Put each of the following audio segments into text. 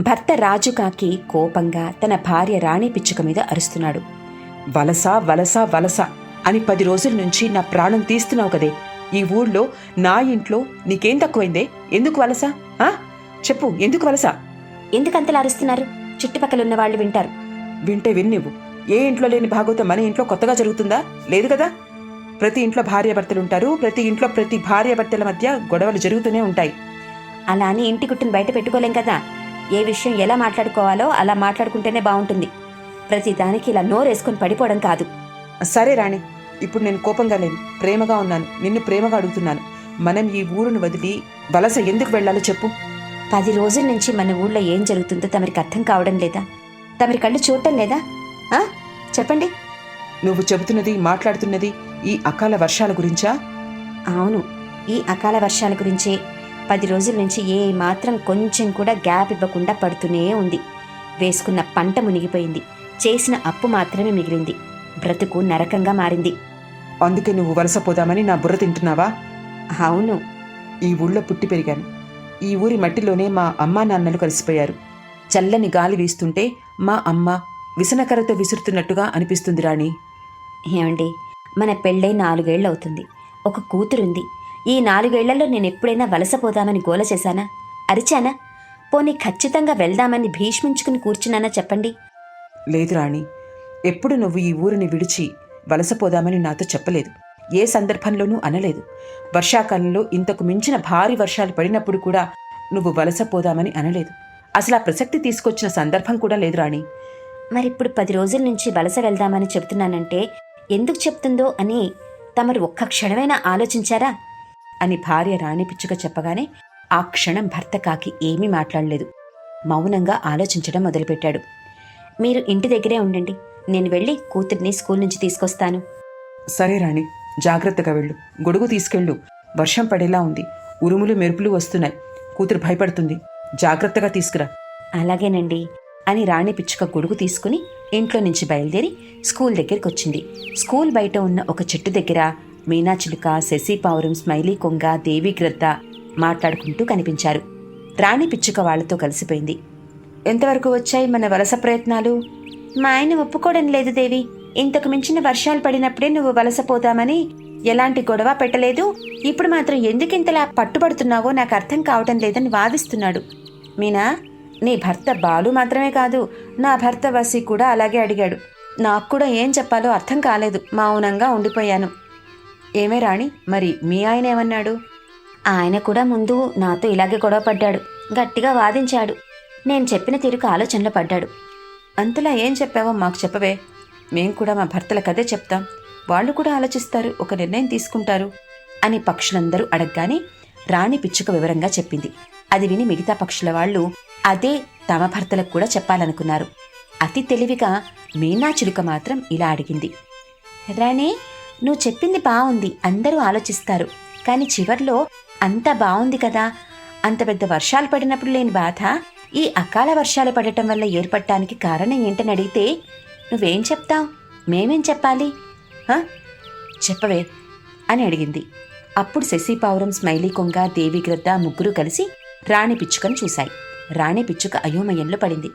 భర్త రాజుకాకి కోపంగా తన భార్య రాణి పిచ్చుక మీద అరుస్తున్నాడు. వలస వలస వలస అని పది రోజుల నుంచి నా ప్రాణం తీస్తున్నావు కదే. ఈ ఊళ్ళో నా ఇంట్లో నీకేం తక్కువైందే? ఎందుకు వలస? ఆ? చెప్పు ఎందుకు వలస? ఎందుకంతలా అరుస్తున్నారు? చుట్టుపక్కల ఉన్న వాళ్ళు వింటారు. వింటే విన్నివ్వు. ఏ ఇంట్లో లేని భాగవతం మన ఇంట్లో కొత్తగా జరుగుతుందా? లేదు కదా? ప్రతి ఇంట్లో భార్యాభర్తలుంటారు ప్రతి ఇంట్లో ప్రతి భార్యాభర్తల మధ్య గొడవలు జరుగుతూనే ఉంటాయి. అలా అని ఇంటి గుట్టును బయట పెట్టుకోలేం కదా? ఏ విషయం ఎలా మాట్లాడుకోవాలో అలా మాట్లాడుకుంటేనే బాగుంటుంది. ప్రతి దానికి ఇలా నోరేసుకొని పడిపోవడం కాదు. సరే రాణి ఇప్పుడు నేను కోపంగా లేను. ప్రేమగా ఉన్నాను. నిన్ను ప్రేమగా అడుగుతున్నాను. మనం ఈ ఊరును వదిలి వలస ఎందుకు వెళ్ళాలో చెప్పు. పది రోజుల నుంచి మన ఊళ్ళో ఏం జరుగుతుందో తమరికి అర్థం కావడం లేదా? తమరి కళ్ళు చూడటం లేదా? ఆ? చెప్పండి. నువ్వు చెబుతున్నది మాట్లాడుతున్నది ఈ అకాల వర్షాల గురించా? అవును. ఈ అకాల వర్షాల గురించే పది రోజుల నుంచి ఏ మాత్రం కొంచెం కూడా గ్యాప్ ఇవ్వకుండా పడుతూనే ఉంది. వేసుకున్న పంట మునిగిపోయింది. చేసిన అప్పు మాత్రమే మిగిలింది. బ్రతుకు నరకంగా మారింది. అందుకే నువ్వు వలస పోదామని నా బుర్ర తింటున్నావా? అవును. ఈ ఊళ్ళో పుట్టి పెరిగాను. ఈ ఊరి మట్టిలోనే మా అమ్మా నాన్నలు కలిసిపోయారు. చల్లని గాలి వీస్తుంటే మా అమ్మ విసనకర్రతో విసురుతున్నట్టుగా అనిపిస్తుంది రాణి. ఏమండి? మన పెళ్ళై నాలుగేళ్ళు అవుతుంది ఒక కూతురుంది. ఈ నాలుగేళ్ళలో నేను ఎప్పుడైనా వలసపోదామని గోల చేశానా? అరిచానా? పోనీ ఖచ్చితంగా వెళ్దామని భీష్మించుకుని కూర్చున్నానా చెప్పండి. లేదు రాణి ఎప్పుడు నువ్వు ఈ ఊరిని విడిచి వలసపోదామని నాతో చెప్పలేదు. ఏ సందర్భంలోనూ అనలేదు. వర్షాకాలంలో ఇంతకు మించిన భారీ వర్షాలు పడినప్పుడు కూడా నువ్వు వలసపోదామని అనలేదు. అసలు ఆ ప్రసక్తి తీసుకొచ్చిన సందర్భం కూడా లేదు రాణి. మరిప్పుడు పది రోజుల నుంచి వలస వెళ్దామని చెప్తున్నానంటే ఎందుకు చెప్తుందో అని తమరు ఒక్క క్షణమైనా ఆలోచించారా? అని భార్య రాణి పిచ్చుక చెప్పగానే ఆ క్షణం భర్త కాకి ఏమీ మాట్లాడలేదు. మౌనంగా ఆలోచించడం మొదలుపెట్టాడు. మీరు ఇంటి దగ్గరే ఉండండి. నేను వెళ్ళి కూతుర్ని స్కూల్ నుంచి తీసుకొస్తాను. సరే రాణి జాగ్రత్తగా వెళ్ళు. గొడుగు తీసుకెళ్ళు. వర్షం పడేలా ఉంది. ఉరుములు మెరుపులు వస్తున్నాయి. కూతురు భయపడుతుంది. జాగ్రత్తగా తీసుకురా. అలాగేనండి అని రాణి పిచ్చుక గొడుగు తీసుకుని ఇంట్లో నుంచి బయలుదేరి స్కూల్ దగ్గరికి వచ్చింది స్కూల్ బయట ఉన్న ఒక చెట్టు దగ్గర మీనాచిలుక శశి పావురం స్మైలీ కొంగ దేవి గ్రద్ద మాట్లాడుకుంటూ కనిపించారు. రాణి పిచ్చుక వాళ్ళతో కలిసిపోయింది. ఎంతవరకు వచ్చాయి మన వలస ప్రయత్నాలు? మా ఆయన ఒప్పుకోవడం లేదు దేవి. ఇంతకు మించిన వర్షాలు పడినప్పుడే నువ్వు వలసపోతామని ఎలాంటి గొడవ పెట్టలేదు. ఇప్పుడు మాత్రం ఎందుకింతలా పట్టుబడుతున్నావో నాకు అర్థం కావటం లేదని వాదిస్తున్నాడు. మీనా నీ భర్త బాలు మాత్రమే కాదు నా భర్త వసి కూడా అలాగే అడిగాడు. నాకు కూడా ఏం చెప్పాలో అర్థం కాలేదు. మౌనంగా ఉండిపోయాను. ఏమే రాణి? మరి మీ ఆయన ఏమన్నాడు? ఆయన కూడా ముందు నాతో ఇలాగే గొడవ పడ్డాడు. గట్టిగా వాదించాడు. నేను చెప్పిన తీరుకు ఆలోచనలో పడ్డాడు. అంతలా ఏం చెప్పావో మాకు చెప్పవే. మేం కూడా మా భర్తలకు అదే చెప్తాం. వాళ్ళు కూడా ఆలోచిస్తారు ఒక నిర్ణయం తీసుకుంటారు అని పక్షులందరూ అడగగానే రాణి పిచ్చుక వివరంగా చెప్పింది. అది విని మిగతా పక్షుల వాళ్ళు అదే తమ భర్తలకు కూడా చెప్పాలనుకున్నారు. అతి తెలివిగా మీనా చిలుక మాత్రం ఇలా అడిగింది. రాణి నువ్వు చెప్పింది బాగుంది అందరూ ఆలోచిస్తారు. కానీ చివర్లో అంత బాగుంది కదా. అంత పెద్ద వర్షాలు పడినప్పుడు లేని బాధ? ఈ అకాల వర్షాలు పడటం వల్ల ఏర్పడటానికి కారణం ఏంటని అడిగితే నువ్వేం చెప్తావు? మేమేం చెప్పాలి? చెప్పవే అని అడిగింది. అప్పుడు శశి పావురం స్మైలీ కొంగ దేవిగ్రద్ద ముగ్గురు కలిసి రాణి పిచ్చుకను చూశాయి. రాణి పిచ్చుక అయోమయంలో పడింది.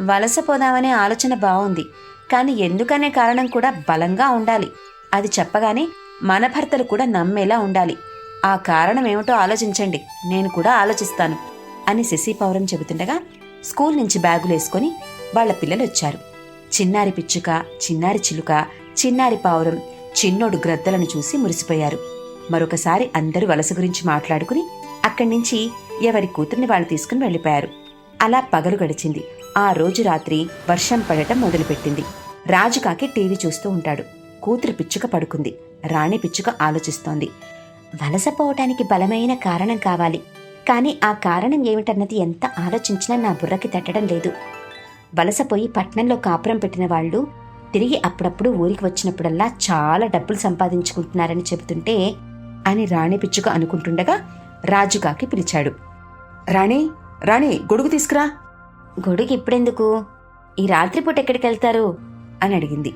వలసపోదామనే ఆలోచన బాగుంది కానీ ఎందుకనే కారణం కూడా బలంగా ఉండాలి. అది చెప్పగానే మన భర్తలు కూడా నమ్మేలా ఉండాలి. ఆ కారణం ఏమిటో ఆలోచించండి. నేను కూడా ఆలోచిస్తాను అని శశి పౌరం చెబుతుండగా స్కూల్ నుంచి బ్యాగులేసుకొని వాళ్ళ పిల్లలు వచ్చారు. చిన్నారి పిచ్చుక చిన్నారి చిలుక చిన్నారి పావురం చిన్నోడు గ్రద్దలను చూసి మురిసిపోయారు. మరొకసారి అందరూ వలస గురించి మాట్లాడుకుని అక్కడి నుంచి ఎవరి కూతుర్ని వాళ్ళు తీసుకుని వెళ్ళిపోయారు. అలా పగలు గడిచింది. ఆ రోజు రాత్రి వర్షం పడటం మొదలుపెట్టింది. రాజుకాకి టీవీ చూస్తూ ఉంటాడు. కూతురు పిచ్చుక పడుకుంది. రాణి పిచ్చుక ఆలోచిస్తోంది. వలసపోవటానికి బలమైన కారణం కావాలి. కానీ ఆ కారణం ఏమిటన్నది ఎంత ఆలోచించినా నా బుర్రకి తట్టడం లేదు. వలసపోయి పట్నంలో కాపురం పెట్టిన వాళ్ళు తిరిగి అప్పుడప్పుడు ఊరికి వచ్చినప్పుడల్లా చాలా డబ్బులు సంపాదించుకుంటున్నారని చెబుతుంటే అని రాణి పిచ్చుక అనుకుంటుండగా రాజుకాకి పిలిచాడు. రాణి రాణి గొడుగు తీసుకురా. గొడుగు ఇప్పుడెందుకు? ఈ రాత్రిపూట ఎక్కడికి వెళ్తారు అని అడిగింది.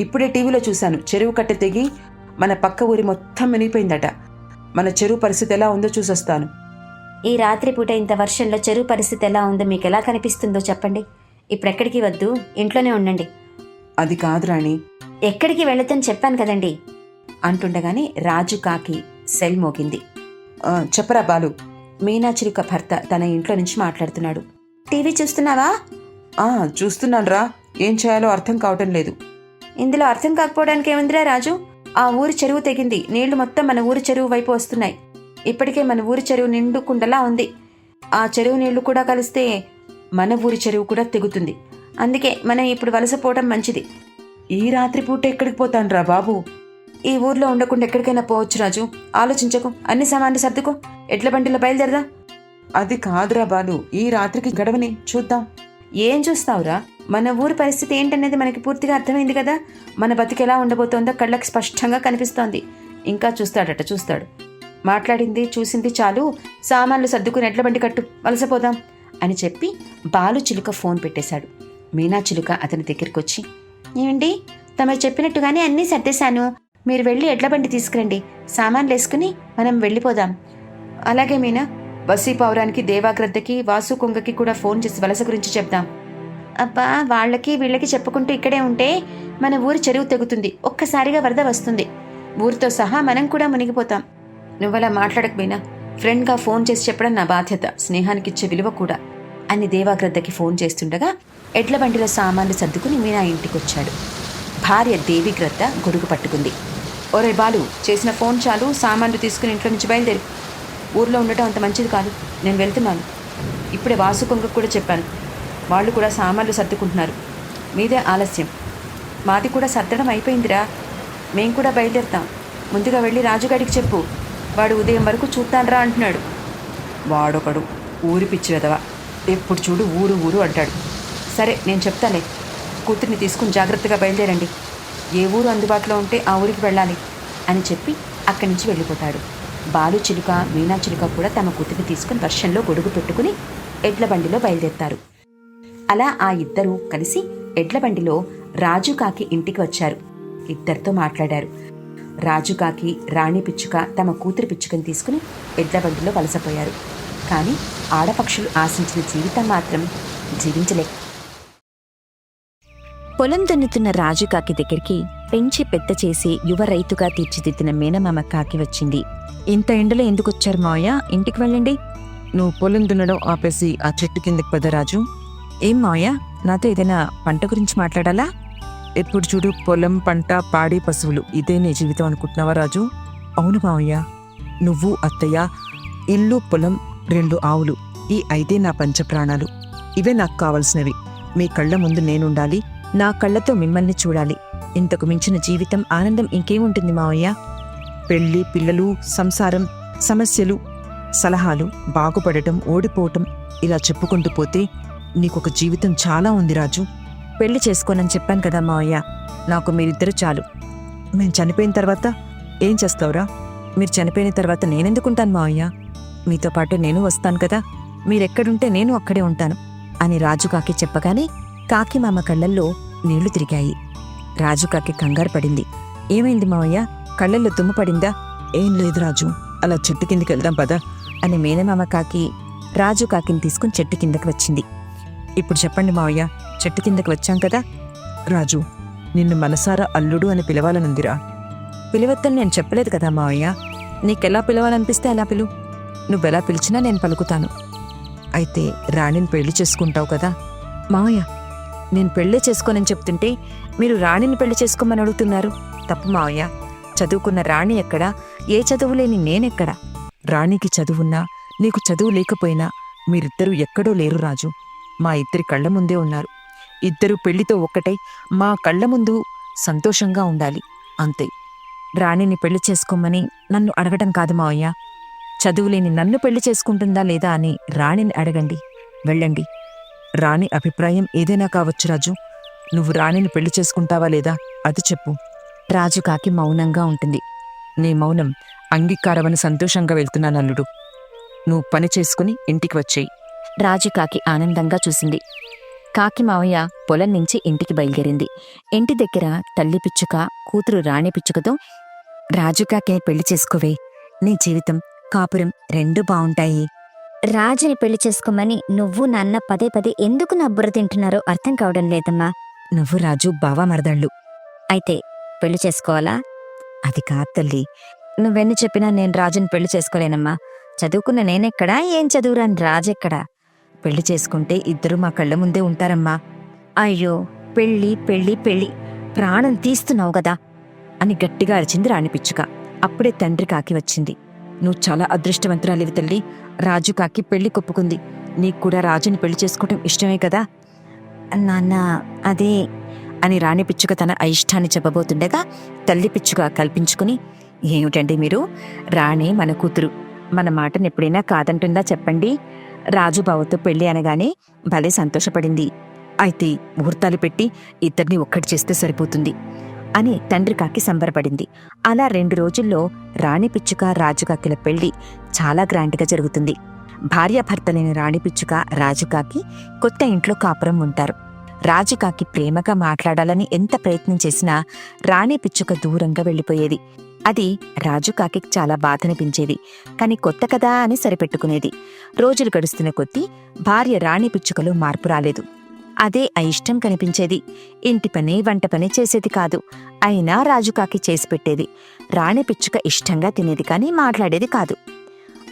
ఇప్పుడే టీవీలో చూశాను. చెరువు కట్టె తెగి మన పక్క ఊరి మొత్తం మునిగిపోయిందట. మన చెరువు పరిస్థితి ఎలా ఉందో చూసొస్తాను. ఈ రాత్రిపూట ఇంత వర్షంలో చెరువు పరిస్థితి ఎలా ఉందో మీకు ఎలా కనిపిస్తుందో చెప్పండి. ఇప్పుడు ఎక్కడికి వద్దు ఇంట్లోనే ఉండండి. అది కాదు రాణి. ఎక్కడికి వెళ్ళొద్దని చెప్పాను కదండి. అంటుండగానే రాజు కాకి సెల్ మోగింది. "ఆ, చెప్పరా బాలు. మీనా చిలుక భర్త తన ఇంట్లో నుంచి మాట్లాడుతున్నాడు. టీవీ చూస్తున్నావా? చూస్తున్నాను రా ఏం చేయాలో అర్థం కావటం లేదు. ఇందులో అర్థం కాకపోవడానికి ఏముందిరా రాజు? ఆ ఊరి చెరువు తెగింది. నీళ్ళు మొత్తం మన ఊరి చెరువు వైపు వస్తున్నాయి. ఇప్పటికే మన ఊరి చెరువు నిండుకుండలా ఉంది. ఆ చెరువు నీళ్ళు కూడా కలిస్తే మన ఊరి చెరువు కూడా తెగుతుంది. అందుకే మనం ఇప్పుడు వలసపోవడం మంచిది. ఈ రాత్రిపూట ఎక్కడికి పోతాను రా బాబు? ఈ ఊర్లో ఉండకుండా ఎక్కడికైనా పోవచ్చు రాజు. ఆలోచించకు. అన్ని సామాన్లు సర్దుకో. ఎడ్ల బండిలో బయలుదేరదా? అది కాదురా బాలు. ఈ రాత్రికి గడవని చూద్దాం. ఏం చూస్తావురా? మన ఊరి పరిస్థితి ఏంటనేది మనకి పూర్తిగా అర్థమైంది కదా. మన బతికి ఎలా ఉండబోతోందో కళ్ళకి స్పష్టంగా కనిపిస్తోంది. ఇంకా చూస్తాడట చూస్తాడు. మాట్లాడింది చూసింది చాలు. సామాన్లు సర్దుకుని ఎడ్ల బండి కట్టు వలసపోదాం అని చెప్పి బాలు చిలుక ఫోన్ పెట్టేశాడు. మీనా చిలుక అతని దగ్గరికి వచ్చి ఏమండి తమరు చెప్పినట్టుగానే అన్నీ సర్దేశాను. మీరు వెళ్ళి ఎడ్ల బండి తీసుకురండి. సామాన్లు వేసుకుని మనం వెళ్ళిపోదాం. అలాగే మీనా వసీ పౌరానికి దేవాగ్రద్దకి వాసు కొంగకి కూడా ఫోన్ చేసి వలస గురించి చెప్దాం. అబ్బా వాళ్ళకి వీళ్ళకి చెప్పుకుంటూ ఇక్కడే ఉంటే మన ఊరి చెరువు తెగుతుంది. ఒక్కసారిగా వరద వస్తుంది. ఊరితో సహా మనం కూడా మునిగిపోతాం. నువ్వలా మాట్లాడకపోయినా ఫ్రెండ్గా ఫోన్ చేసి చెప్పడం నా బాధ్యత. స్నేహానికి ఇచ్చే విలువ కూడా. అని దేవాగ్రద్దకి ఫోన్ చేస్తుండగా ఎడ్ల బండిలో సామాన్లు సర్దుకుని మీనా ఇంటికొచ్చాడు. భార్య దేవిగ్రద్ద గొడుగు పట్టుకుంది. ఒరే బాలు చేసిన ఫోన్ చాలు. సామాన్లు తీసుకుని ఇంట్లో నుంచి బయలుదేరి. ఊర్లో ఉండటం అంత మంచిది కాదు. నేను వెళ్తున్నాను. ఇప్పుడే వాసు కొంగకు కూడా చెప్పాను. వాళ్ళు కూడా సామాన్లు సర్దుకుంటున్నారు. మీదే ఆలస్యం. మాది కూడా సర్దడం అయిపోయిందిరా. మేం కూడా బయలుదేరుతాం. ముందుగా వెళ్ళి రాజుగాడికి చెప్పు. వాడు ఉదయం వరకు చూస్తాన్రా అంటున్నాడు. వాడొకడు ఊరి పిచ్చి వెదవ ఎప్పుడు చూడు ఊరు ఊరు అంటాడు. సరే నేను చెప్తాలే. కూతుర్ని తీసుకుని జాగ్రత్తగా బయలుదేరండి. ఏ ఊరు అందుబాటులో ఉంటే ఆ ఊరికి వెళ్ళాలి అని చెప్పి అక్కడి నుంచి వెళ్ళిపోతాడు. బాలు చిలుక మీనా చిలుక కూడా తమ కూతుర్ని తీసుకుని వర్షంలో గొడుగు పెట్టుకుని ఎడ్ల బండిలో బయలుదేరుతారు. అలా ఆ ఇద్దరూ కలిసి ఎడ్ల బండిలో రాజు కాకి ఇంటికి వచ్చారు. ఇద్దరితో మాట్లాడారు. రాజు కాకి రాణి పిచ్చుక తమ కూతురు పిచ్చుకని తీసుకుని ఎడ్లబండిలో వలసపోయారు. కానీ ఆడపక్షులు ఆశించిన జీవితం మాత్రం జీవించలే. పొలం దున్నుతున్న రాజు కాకి దగ్గరికి పెంచి పెద్ద చేసి యువ రైతుగా తీర్చిదిద్దిన మేనమామ కాకి వచ్చింది. ఇంత ఎండలో ఎందుకొచ్చారు మావయ్య? ఇంటికి వెళ్ళండి. నువ్వు పొలం దున్నడం ఆపేసి ఆ చెట్టు కిందకి పద రాజు. ఏం మావయ్య? నాతో ఏదైనా పంట గురించి మాట్లాడాలా? ఎప్పుడు చూడు పొలం పంట పాడి పశువులు. ఇదే నీ జీవితం అనుకుంటున్నావా రాజు? అవును మావయ్య. నువ్వు అత్తయ్య ఇల్లు పొలం రెండు ఆవులు. ఈ ఐదే నా పంచప్రాణాలు ఇవే నాకు కావలసినవి. మీ కళ్ళ ముందు నేనుండాలి. నా కళ్ళతో మిమ్మల్ని చూడాలి. ఇంతకు మించిన జీవితం ఆనందం ఇంకేముంటుంది మావయ్య? పెళ్ళి పిల్లలు సంసారం సమస్యలు సలహాలు బాగుపడటం ఓడిపోవటం ఇలా చెప్పుకుంటూ పోతే నీకొక జీవితం చాలా ఉంది రాజు. పెళ్ళి చేసుకోనని చెప్పాను కదా మావయ్య. నాకు మీరిద్దరు చాలు. మేము చనిపోయిన తర్వాత ఏం చేస్తావురా? మీరు చనిపోయిన తర్వాత నేనెందుకుంటాను మావయ్య? మీతో పాటు నేను వస్తాను కదా. మీరెక్కడుంటే నేను అక్కడే ఉంటాను అని రాజు కాకి చెప్పగానే కాకి మామ కళ్ళల్లో నీళ్ళు తిరిగాయి. రాజు కాకి కంగారు పడింది. ఏమైంది మావయ్య? కళ్ళల్లో దుమ్ము పడిందా? ఏం లేదు రాజు. అలా చెట్టు కిందికి వెళ్దాం పదా. అని మేనమామ కాకి రాజు కాకిని తీసుకుని చెట్టు కిందకి వచ్చింది. ఇప్పుడు చెప్పండి మావయ్య చెట్టు కిందకి వచ్చాం కదా. రాజు నిన్ను మనసారా అల్లుడు అని పిలవాలనుందిరా. పిలవద్దని నేను చెప్పలేదు కదా మావయ్య. నీకెలా పిలవాలనిపిస్తే అలా పిలు. నువ్వెలా పిలిచినా నేను పలుకుతాను. అయితే రాణిని పెళ్ళి చేసుకుంటావు కదా. మావయ్య నేను పెళ్ళి చేసుకోనని చెప్తుంటే మీరు రాణిని పెళ్ళి చేసుకోమని అడుగుతున్నారు. తప్పు మావయ్య. చదువుకున్న రాణి ఎక్కడా? ఏ చదువు లేని నేనెక్కడా? రాణికి చదువున్నా నీకు చదువు లేకపోయినా మీరిద్దరూ ఎక్కడో లేరు రాజు. మా ఇద్దరి కళ్ళ ముందే ఉన్నారు. ఇద్దరు పెళ్ళితో ఒక్కటై మా కళ్ళ ముందు సంతోషంగా ఉండాలి అంతే. రాణిని పెళ్ళి చేసుకోమని నన్ను అడగటం కాదు మావయ్య. చదువులేని నన్ను పెళ్ళి చేసుకుంటుందా లేదా అని రాణిని అడగండి వెళ్ళండి. రాణి అభిప్రాయం ఏదైనా కావచ్చు రాజు. నువ్వు రాణిని పెళ్ళి చేసుకుంటావా లేదా అది చెప్పు. రాజు కాకి మౌనంగా ఉంటుంది. నీ మౌనం అంగీకారమని సంతోషంగా వెళ్తున్నాను అల్లుడు. నువ్వు పని చేసుకుని ఇంటికి వచ్చేయి. రాజు కాకి ఆనందంగా చూసింది. కాకి మావయ్య పొలం నుంచి ఇంటికి బయలుదేరింది. ఇంటి దగ్గర తల్లి పిచ్చుక కూతురు రాణి పిచ్చుకతో రాజు కాకిని పెళ్ళి చేసుకోవే. నీ జీవితం కాపురం రెండూ బావుంటాయి. రాజుని పెళ్ళి చేసుకోమని నువ్వు నాన్న పదే పదే ఎందుకు నా బుర్ర తింటున్నారో అర్థం కావడం లేదమ్మా. నువ్వు రాజు బావా మరదళ్ళు. అయితే పెళ్ళి చేసుకోవాలా? అది కాదు తల్లి. నువ్వెన్ని చెప్పినా నేను రాజుని పెళ్ళి చేసుకోలేనమ్మా. చదువుకున్న నేనెక్కడా? ఏం చదువురాని రాజెక్కడా? పెళ్ళి చేసుకుంటే ఇద్దరు మా కళ్ళ ముందే ఉంటారమ్మా. అయ్యో పెళ్ళి పెళ్ళి పెళ్ళి. ప్రాణం తీస్తున్నావు కదా అని గట్టిగా అరిచింది రాణి పిచ్చుక. అప్పుడే తండ్రి కాకి వచ్చింది. నువ్వు చాలా అదృష్టవంతురాలివి తల్లి. రాజు కాకి పెళ్ళి కొప్పుకుంది. నీకు కూడా రాజుని పెళ్ళి చేసుకోవటం ఇష్టమే కదా? నాన్న అదే అని రాణి పిచ్చుక తన అయిష్టాన్ని చెప్పబోతుండగా తల్లి పిచ్చుక కల్పించుకుని ఏమిటండి మీరు? రాణి మన కూతురు. మన మాటను ఎప్పుడైనా కాదంటుందా చెప్పండి? రాజు బావతో పెళ్ళి అనగానే భలే సంతోషపడింది. అయితే ముహూర్తాలు పెట్టి ఇద్దరిని ఒక్కటి చేస్తే సరిపోతుంది అని తండ్రి కాకి సంబరపడింది. అలా రెండు రోజుల్లో రాణి పిచ్చుక రాజుకాకిల పెళ్ళి చాలా గ్రాండ్గా జరుగుతుంది. భార్యాభర్తలైన రాణి పిచ్చుక రాజుకాకి కొత్త ఇంట్లో కాపురం ఉంటారు. రాజుకాకి ప్రేమగా మాట్లాడాలని ఎంత ప్రయత్నం చేసినా రాణి పిచ్చుక దూరంగా వెళ్ళిపోయేది. అది రాజుకాకి చాలా బాధనిపించేది. కాని కొత్త కదా అని సరిపెట్టుకునేది. రోజులు గడుస్తున్న కొద్దీ భార్య రాణి పిచ్చుకలో మార్పు రాలేదు. అదే అయిష్టం కనిపించేది. ఇంటి పని వంట పని చేసేది కాదు. అయినా రాజుకాకి చేసి పెట్టేది. రాణి పిచ్చుక ఇష్టంగా తినేది కానీ మాట్లాడేది కాదు.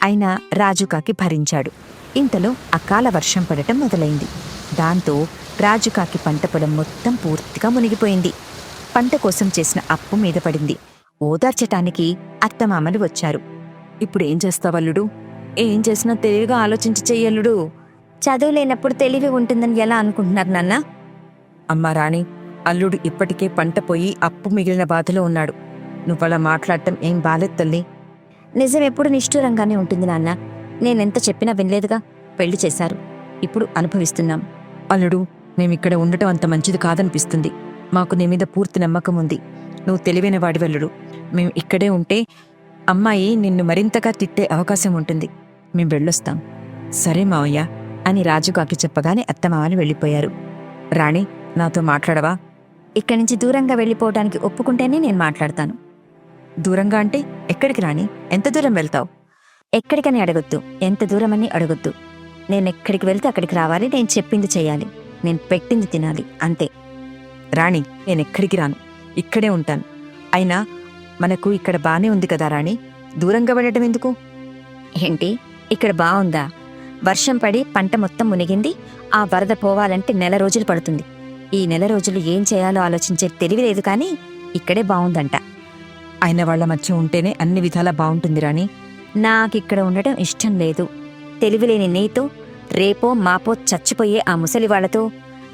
అయినా రాజుకాకి భరించాడు. ఇంతలో అకాల వర్షం పడటం మొదలైంది. దాంతో రాజుకాకి పంట పొలం మొత్తం పూర్తిగా మునిగిపోయింది. పంట కోసం చేసిన అప్పు మీద పడింది. ఓదార్చటానికి అత్తమామలు వచ్చారు. ఇప్పుడేం చేస్తావల్లుడు ఏం చేసినా తెలివిగా ఆలోచించి చెయ్యల్లుడు చదువు లేనప్పుడు తెలివి ఉంటుందని ఎలా అనుకుంటున్నారు నాన్న? అమ్మా రాణి అల్లుడు ఇప్పటికే పంట పోయి అప్పు మిగిలిన బాధలో ఉన్నాడు. నువ్వలా మాట్లాడటం ఏం బాలేదు తల్లి. నిజం ఎప్పుడు నిష్ఠూరంగానే ఉంటుంది నాన్న. నేనెంత చెప్పినా వినలేదుగా. పెళ్ళి చేశారు. ఇప్పుడు అనుభవిస్తున్నాం. అల్లుడు మేమిక్కడ ఉండటం అంత మంచిది కాదనిపిస్తుంది. మాకు నీ మీద పూర్తి నమ్మకం ఉంది నువ్వు తెలివైన వాడివల్లుడు. మేము ఇక్కడే ఉంటే అమ్మాయి నిన్ను మరింతగా తిట్టే అవకాశం ఉంటుంది. మేం వెళ్ళొస్తాం. సరే మావయ్య అని రాజుకాకి చెప్పగానే అత్తమామని వెళ్ళిపోయారు. రాణి నాతో మాట్లాడవా? ఇక్కడి నుంచి దూరంగా వెళ్ళిపోవడానికి ఒప్పుకుంటేనే నేను మాట్లాడతాను. దూరంగా అంటే ఎక్కడికి రాణి? ఎంత దూరం వెళ్తావు? ఎక్కడికని అడగొద్దు. ఎంత దూరమని అడగొద్దు. నేను ఎక్కడికి వెళ్తే అక్కడికి రావాలి. నేను చెప్పింది చేయాలి. నేను పెట్టింది తినాలి. అంతే. రాణి నేను ఎక్కడికి రాను. ఇక్కడే ఉంటాను. అయినా మనకు ఇక్కడ బానే ఉంది కదా రాణి? దూరంగా వెళ్ళటం ఎందుకు? ఏంటి? ఇక్కడ బాగుందా వర్షం పడి పంట మొత్తం మునిగింది ఆ వరద పోవాలంటే నెల రోజులు పడుతుంది. ఈ నెల రోజులు ఏం చేయాలో ఆలోచించే తెలివి లేదు కానీ ఇక్కడే బాగుందంట ఆయన వాళ్ళ మధ్య ఉంటేనే అన్ని విధాలా బాగుంటుంది రాణి. నాకిక్కడ ఉండటం ఇష్టం లేదు. తెలివిలేని నీతో రేపో మాపో చచ్చిపోయే ఆ ముసలి వాళ్ళతో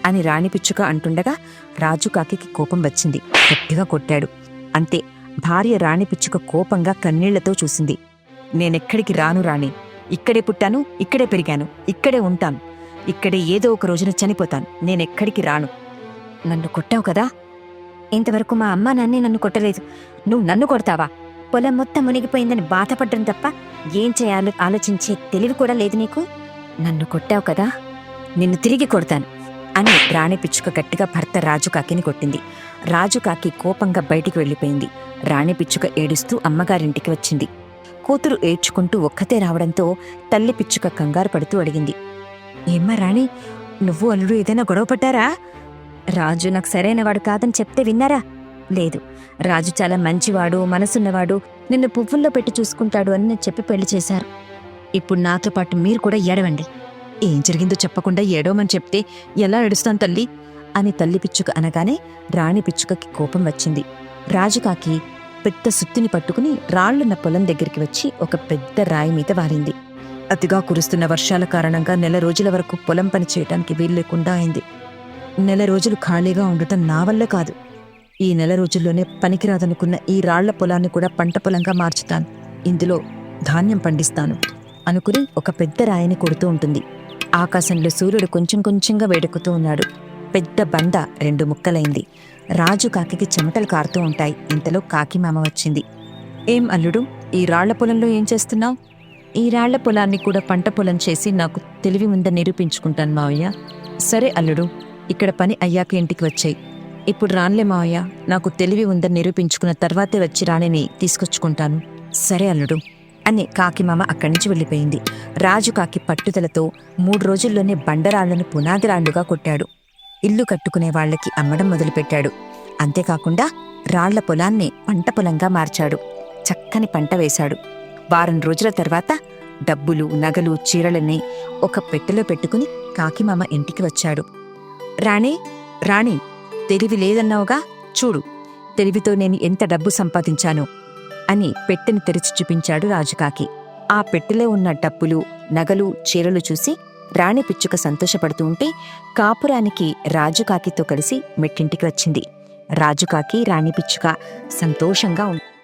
అని రాణి పిచ్చుక అంటుండగా రాజు కాకికి కోపం వచ్చింది. గట్టిగా కొట్టాడు. అంతే. భార్య రాణి పిచ్చుక కోపంగా కన్నీళ్ళతో చూసింది. నేనెక్కడికి రాను రాణి. ఇక్కడే పుట్టాను ఇక్కడే పెరిగాను ఇక్కడే ఉంటాను. ఇక్కడే ఏదో ఒక రోజున చనిపోతాను. నేనెక్కడికి రాను. నన్ను కొట్టావు కదా? ఇంతవరకు మా అమ్మ నాన్నే నన్ను కొట్టలేదు. నువ్వు నన్ను కొడతావా? పొలం మొత్తం మునిగిపోయిందని బాధపడ్డం తప్ప ఏం చేయాలో ఆలోచించే తెలివి కూడా లేదు నీకు? నన్ను కొట్టావు కదా? నిన్ను తిరిగి కొడతాను. అని రాణి పిచ్చుక గట్టిగా భర్త రాజు కాకిని కొట్టింది. రాజు కాకి కోపంగా బయటికి వెళ్ళిపోయింది. రాణి పిచ్చుక ఏడుస్తూ అమ్మగారింటికి వచ్చింది. కూతురు ఏడ్చుకుంటూ ఒక్కతే రావడంతో తల్లి పిచ్చుక కంగారు పడుతూ అడిగింది. ఏమ్మా రాణి నువ్వు అల్లుడు ఏదైనా గొడవ పడ్డారా? రాజు నాకు సరైనవాడు కాదని చెప్తే విన్నారా? లేదు. రాజు చాలా మంచివాడు మనసున్నవాడు నిన్ను పువ్వుల్లో పెట్టి చూసుకుంటాడు అని నేను చెప్పి పెళ్ళి చేశారు. ఇప్పుడు నాతో పాటు మీరు కూడా ఏడవండి. ఏం జరిగిందో చెప్పకుండా ఏడవమని చెప్తే ఎలా ఏడుస్తాను తల్లి? అని తల్లి పిచ్చుక అనగానే రాణి పిచ్చుకకి కోపం వచ్చింది. రాజుకాకి పెద్ద సుత్తిని పట్టుకుని రాళ్ళున్న పొలం దగ్గరికి వచ్చి ఒక పెద్ద రాయి మీద వారింది. అతిగా కురుస్తున్న వర్షాల కారణంగా నెల రోజుల వరకు పొలం పని చేయటానికి వీలు లేకుండా అయింది. నెల రోజులు ఖాళీగా ఉండటం నా వల్ల కాదు. ఈ నెల రోజుల్లోనే పనికిరాదనుకున్న ఈ రాళ్ళ పొలాన్ని కూడా పంట పొలంగా మార్చుతాను. ఇందులో ధాన్యం పండిస్తాను అనుకుని ఒక పెద్ద రాయిని కొడుతూ ఉంటుంది. ఆకాశంలో సూర్యుడు కొంచెం కొంచెంగా వేడెక్కుతూ ఉన్నాడు. పెద్ద బండ రెండు ముక్కలైంది. రాజు కాకికి చెమటలు కారుతూ ఉంటాయి. ఇంతలో కాకి మామ వచ్చింది. ఏం అల్లుడు ఈ రాళ్ళ పొలంలో ఏం చేస్తున్నావు? ఈ రాళ్ళ పొలాన్ని కూడా పంట పొలం చేసి నాకు తెలివి ఉందని నిరూపించుకుంటాను మావయ్య. సరే అల్లుడు ఇక్కడ పని అయ్యాక ఇంటికి వచ్చాయి. ఇప్పుడు రాన్లే మావయ్య నాకు తెలివి ఉందని నిరూపించుకున్న తర్వాతే వచ్చి రాణిని తీసుకొచ్చుకుంటాను. సరే అల్లుడు అని కాకిమామ అక్కడి నుంచి వెళ్ళిపోయింది. రాజు కాకి పట్టుదలతో మూడు రోజుల్లోనే బండరాళ్ళను పునాదిరాళ్ళుగా కొట్టాడు. ఇల్లు కట్టుకునే వాళ్ళకి అమ్మడం మొదలుపెట్టాడు. అంతేకాకుండా రాళ్ళ పొలాన్ని పంట పొలంగా మార్చాడు. చక్కని పంట వేశాడు. వారం రోజుల తర్వాత డబ్బులు నగలు చీరలని ఒక పెట్టెలో పెట్టుకుని కాకిమామ ఇంటికి వచ్చాడు. రాణి రాణి తెలివి లేదన్నావుగా? చూడు తెలివితో నేను ఎంత డబ్బు సంపాదించాను? అని పెట్టెని తెరిచి చూపించాడు రాజుకాకి. ఆ పెట్టెలో ఉన్న డబ్బులు నగలు చీరలు చూసి రాణి పిచ్చుక సంతోషపడుతూ ఉంటే కాపురానికి రాజుకాకితో కలిసి మెట్టింటికి వచ్చింది. రాజుకాకి రాణి పిచ్చుక సంతోషంగా ఉంది